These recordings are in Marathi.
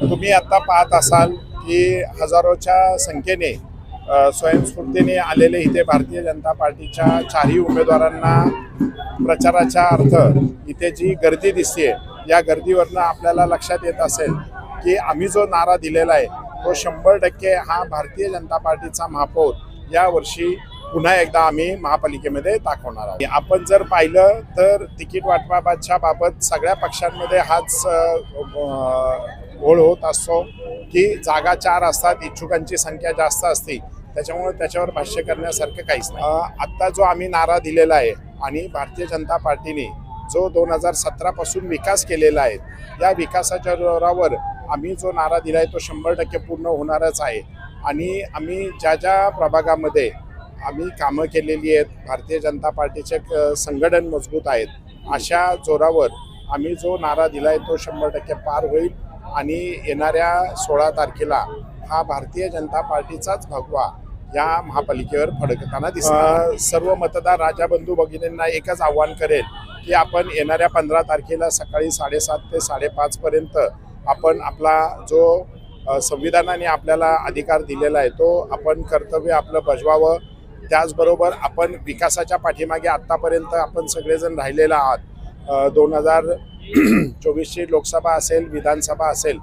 तुम्ही आता पाहत असाल की हजारोच्या संख्येने स्वयंस्फूर्तीने आलेले इथे भारतीय जनता पार्टीच्या चारही उमेदवारांना प्रचाराच्या अर्थ इथे जी गर्दी दिसते या गर्दीवरनं आपल्याला लक्षात येत असेल की आम्ही जो नारा दिलेला आहे तो शंभर टक्के हा भारतीय जनता पार्टीचा महापौर यावर्षी पुन्हा एकदा आम्ही महापालिकेमध्ये दाखवणार आहोत. आपण जर पाहिलं तर तिकीट वाटपाच्या बाबत सगळ्या पक्षांमध्ये हाच घोळ होत असतो की जागा चार असतात इच्छुकांची संख्या जास्त असते. त्याच्यामुळे त्याच्यावर भाष्य करण्यासारखं काहीच नाही. आत्ता जो आम्ही नारा दिलेला आहे आणि भारतीय जनता पार्टीने जो दोन हजार सतरापासून विकास केलेला आहे या विकासाच्या जोरावर आम्ही जो नारा दिला आहे तो शंभर टक्के पूर्ण होणारच आहे. आणि आम्ही ज्या ज्या प्रभागामध्ये आम्ही कामं केलेली आहेत भारतीय जनता पार्टीचे क- संघटन मजबूत आहेत अशा जोरावर आम्ही जो नारा दिला आहे तो शंभर टक्के पार होईल. आणि येणाऱ्या सोळा तारखेला हा भारतीय जनता पार्टीचाच भगवा या महापालिकेवर फडकताना दिसणार. सर्व मतदार राजाबंधू भगिनींना एकच आव्हान करेल की आपण येणाऱ्या पंधरा तारखेला सकाळी साडेसात ते साडेपाच पर्यंत आपण आपला जो संविधानाने आपल्याला अधिकार दिलेला आहे तो आपण कर्तव्य आपलं बजवावं. त्याचबरोबर आपण विकासाच्या पाठीमागे आत्तापर्यंत आपण सगळेजण राहिलेलो आहात. दोन हजार चोवीसची लोकसभा असेल विधानसभा असेल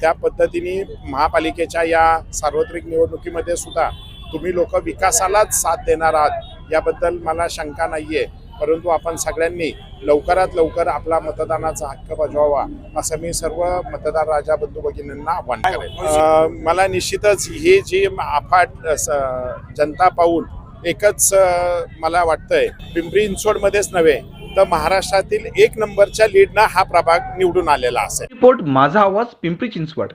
त्या पद्धतीने महापालिकेच्या या सार्वत्रिक निवडणुकीमध्ये सुद्धा तुम्ही लोक विकासालाच साथ देणार आहात याबद्दल मला शंका नाही आहे परंतु आपण सगळ्यांनी लवकरात लवकर आपला मतदानाचा हक्क बजवावा असं मी सर्व मतदार राजा बंधू भगिनींना आव्हान करेन. मला निश्चितच ही जी आफाट जनता पाहून एकच मला वाटतंय पिंपरी चिंचवडमध्येच नव्हे तर महाराष्ट्रातील एक नंबरच्या लीडनं हा प्रभाग निवडून आलेला असेल. रिपोर्ट माझा आवाज पिंपरी चिंचवड.